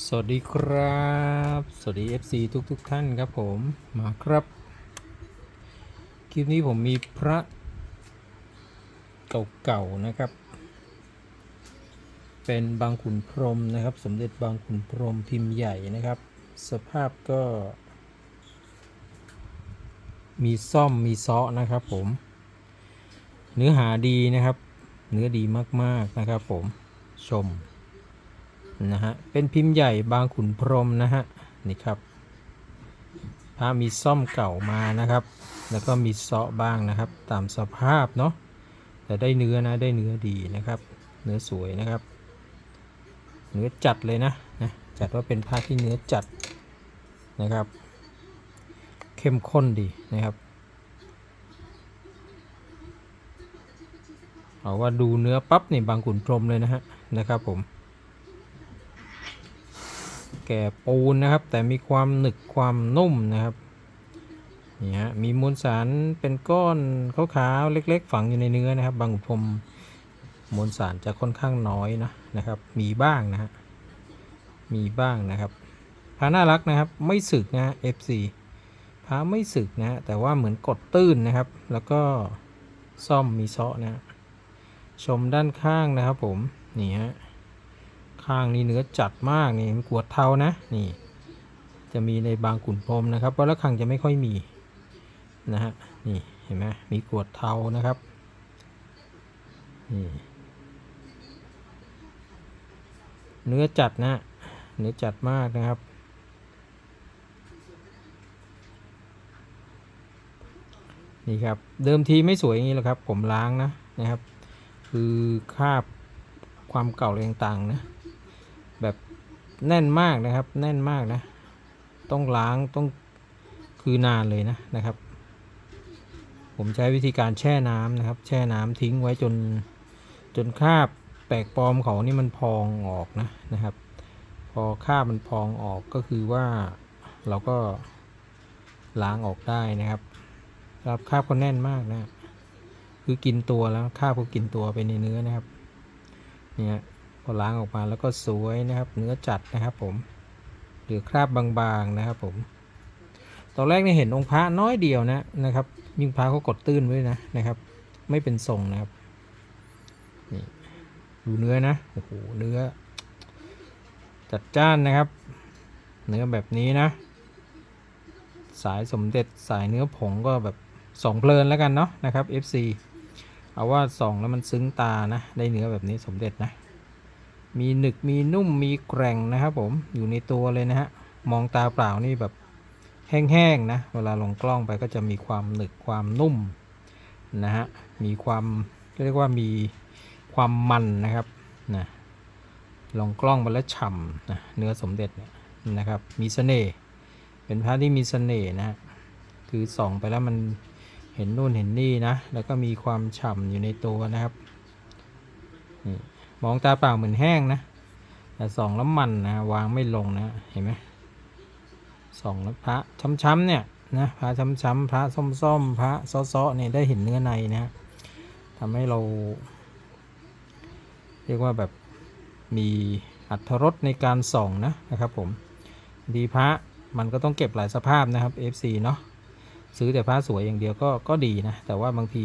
สวัสดีครับ สวัสดี FC ทุกทุกๆท่านครับผมมาครับ คลิปนี้ผมมีพระเก่าๆนะครับ เป็นบางขุนพรหมนะครับ สมเด็จบางขุนพรหมพิมพ์ใหญ่นะครับ สภาพก็ มีซ่อมมีซ้อนะครับผม เนื้อหาดีนะครับ เนื้อดีมากๆนะครับผมชม นะฮะ เป็นพิมพ์ใหญ่บางขุนพรมนะฮะ นี่ครับ พระมีซ่อมเก่ามานะครับ แล้วก็มีเซาะบ้างนะครับ ตามสภาพเนาะ แต่ได้เนื้อนะ ได้เนื้อดีนะครับ เนื้อสวยนะครับ เนื้อจัดเลยนะนะ จัดว่าเป็นพระที่เนื้อจัดนะครับ เข้มข้นดีนะครับเอาว่าดูเนื้อปั๊บนี่บางขุนพรมเลยนะฮะนะครับผม ก่ปูนนะครับ แต่มีความหนึกความนุ่มนะครับนี่ฮะมีมวลสารเป็นก้อนขาวๆเล็ก ๆ ฝังอยู่ในเนื้อนะครับ บางขุนพรหมมวลสารจะค่อนข้างน้อยนะนะครับ มีบ้างนะฮะมีบ้างนะครับพระน่ารักนะครับ ไม่สึกนะ FC พระไม่สึกนะแต่ว่าเหมือนกดตื้นนะครับ แล้วก็ซ่อมมีเซาะนะ ชมด้านข้างนะครับผม นี่ฮะ ข้างนี้เนื้อจัดมากนี่มันกวดเทานะนี่ จะมีในบางขุนพรมนะครับเพราะละครังจะไม่ค่อยมีนะฮะนี่เห็นไหมมีกวดเทานะครับนี่เนื้อจัดนะเนื้อจัดมากนะครับนี่ครับเดิมทีไม่สวยอย่างนี้หรอกครับ ผมล้างนะนะครับ คือคราบความเก่าอะไรต่างๆนะ แบบแน่นมากนะครับ แน่นมากนะ ต้องล้างต้องคือนานเลยนะนะครับ ผมใช้วิธีการแช่น้ำนะครับ แช่น้ำทิ้งไว้จนจนคราบแปลกปลอมเขานี่มันพองออกนะนะครับ พอคราบมันพองออกก็คือว่าเราก็ล้างออกได้นะครับครับคราบเขาแน่นมากนะ คือกินตัวแล้วคราบเขากินตัวไปในเนื้อนะครับ เนี่ย พอล้างออกมาแล้วก็สวยนะครับ เนื้อจัดนะครับผมหลือคราบบางๆนะครับ ผม ตอนแรกเนี่ยเห็นองค์พระน้อยเดียวนะนะครับ ยิ่งพระเขากดตื้นไว้นะนะครับ ไม่เป็นทรงนะครับนี่ดูเนื้อนะโอ้โหเนื้อ จัดจ้านนะครับ เนื้อแบบนี้นะ สายสมเด็จสายเนื้อผงก็แบบสองเพลินแล้วกันเนาะนะครับ FC เอาว่าสองแล้วมันซึ้งตานะ ได้เนื้อแบบนี้สมเด็จนะ มีหนึกมีนุ่มมีแกร่งนะครับผมอยู่ในตัวเลยนะฮะมองตาเปล่านี่แบบแห้งๆนะเวลาลงกล้องไปก็จะมีความหนึกความนุ่มนะฮะมีความเรียกว่ามีความมันนะครับนะลงกล้องไปแล้วฉ่ำนะเนื้อสมเด็จเนี่ยนะครับมีเสน่ห์เป็นพระที่มีเสน่ห์นะฮะคือส่องไปแล้วมันเห็นนู่นเห็นนี่นะแล้วก็มีความฉ่ำอยู่ในตัวนะครับนี่ มองตาเปล่าเหมือนแห้งนะ แต่ส่องแล้วมันนะวางไม่ลงนะเห็นไหมส่องแล้วพระช้ำๆเนี่ยนะพระช้ำๆพระส้มๆพระซ้อๆเนี่ยได้เห็นเนื้อในนะทำให้เรา เรียกว่าแบบมีอัตรสในการส่องนะนะครับผมดีพระมันก็ต้องเก็บหลายสภาพนะครับ FC เนาะซื้อแต่พระสวยอย่างเดียวก็ก็ดีนะ แต่ว่าบางที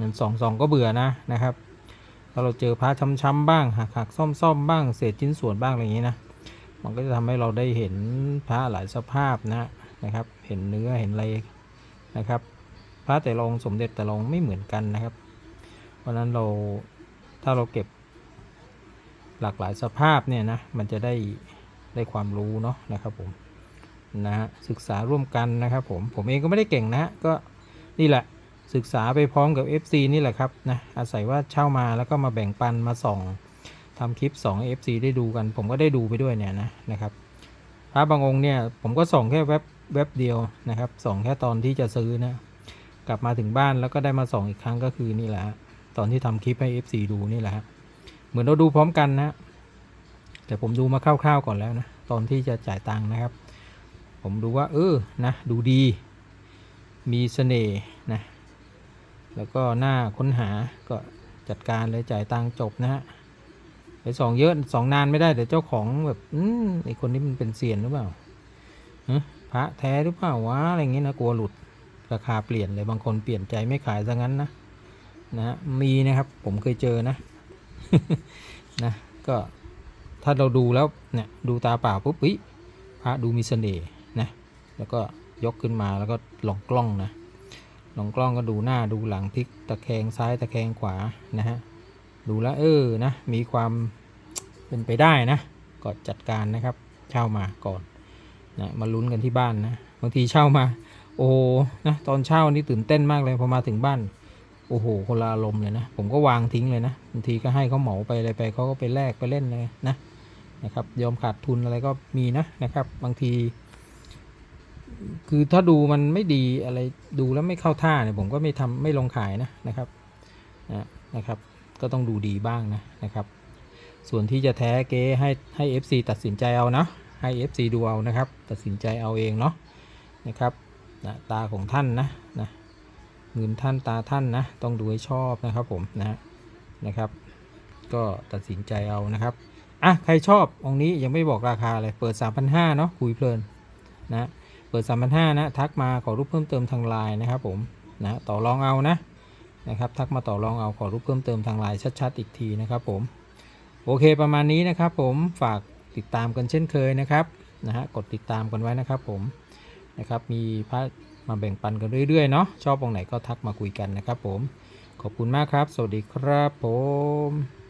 มันส่องส่องก็เบื่อนะนะครับ ถ้าเราเจอพระช้ำๆบ้างหักหักซ่อมซ่อมๆบ้างเศษชิ้นส่วนบ้างอะไรอย่างนี้นะมันก็จะทำให้เราได้เห็นพระหลายสภาพนะนะครับ เห็นเนื้อเห็นอะไรนะครับ พระแต่ละองค์สมเด็จแต่ละองค์ไม่เหมือนกันนะครับ เพราะฉะนั้นเราถ้าเราเก็บหลากหลายสภาพเนี่ยนะมันจะได้ได้ความรู้เนาะนะครับผมนะฮะศึกษาร่วมกันนะครับผมผมเองก็ไม่ได้เก่งนะก็นี่แหละ ศึกษาไปพร้อมกับ FC นี่แหละครับนะอาศัยว่าเช่ามาแล้วก็มาแบ่งปันมาส่องทำคลิปสองให้ FC ได้ดูกัน ผมก็ได้ดูไปด้วยเนี่ยนะนะครับพระบางองค์เนี่ยผมก็ส่องแค่แว็บแว็บเดียวนะครับส่องแค่ตอนที่จะซื้อนะกลับมาถึงบ้านแล้วก็ได้มาส่องอีกครั้งก็คือนี่แหละตอนที่ทำคลิปให้ FC ดูนี่แหละเหมือนเราดูพร้อมกันนะ แต่ผมดูมาคร่าวๆก่อนแล้วนะตอนที่จะจ่ายตังค์นะครับ ผมดูว่าเออนะดูดี มีเสน่ห์นะ แล้วก็หน้าค้นหาก็จัดการเลยจ่ายตังจบนะฮะไปส่องเยอะสองนานไม่ได้เดี๋ยวเจ้าของแบบอืมไอคนนี้มันเป็นเซียนหรือเปล่าฮะพระแท้หรือเปล่าวะอะไรอย่างเงี้ยนะกลัวหลุดราคาเปลี่ยนเลยบางคนเปลี่ยนใจไม่ขายซะงั้นนะนะมีนะครับผมเคยเจอนะนะก็ถ้าเราดูแล้วเนี่ยดูตาเปล่าปุ๊บอุ๊ยพระดูมีเสน่ห์นะแล้วก็ยกขึ้นมาแล้วก็ลองกล้องนะ ลองกล้องก็ดูหน้าดูหลังพลิกตะแคงซ้ายตะแคงขวานะฮะดูแลเออนะมีความเป็นไปได้นะก็จัดการนะครับเช่ามาก่อนนะมาลุ้นกันที่บ้านนะบางทีเช่ามา โอ้นะตอนเช่านี่ตื่นเต้นมากเลยพอมาถึงบ้านโอ้โหคนละอารมณ์เลยนะผมก็วางทิ้งเลยนะบางทีก็ให้เขาเหมาไปอะไรไปเขาก็ไปแลกไปเล่นเลยนะนะครับยอมขาดทุนอะไรก็มีนะนะครับ บางที คือถ้าดูมันไม่ดีอะไรดูแล้วไม่เข้าท่าเนี่ยผมก็ไม่ทำไม่ลงขายนะนะครับนะครับ ก็ต้องดูดีบ้างนะนะครับ ส่วนที่จะแท้เก๊ให้ให้ FC ตัดสินใจเอานะให้ FC ดูเอานะครับ ตัดสินใจเอาเองเนาะนะครับนะตาของท่านนะนะเงินท่านตาท่านนะต้องดูให้ชอบนะครับผมนะนะครับ ก็ตัดสินใจเอานะครับอะใครชอบองค์นี้ยังไม่บอกราคาเลยเปิด 3,500เนาะคุยเพลินนะ เปิด 3,500นะทักมาขอรูปเพิ่มเติมทางไลน์นะครับผมนะต่อรองเอานะนะครับทักมาต่อรองเอาขอรูปเพิ่มเติมทางไลน์ชัดๆอีกทีนะครับผมโอเคประมาณนี้นะครับผมฝากติดตามกันเช่นเคยนะครับนะฮะกดติดตามกันไว้นะครับผมนะครับมีพระมาแบ่งปันกันเรื่อยๆเนาะชอบองไหนก็ทักมาคุยกันนะครับผมขอบคุณมากครับ สวัสดีครับผม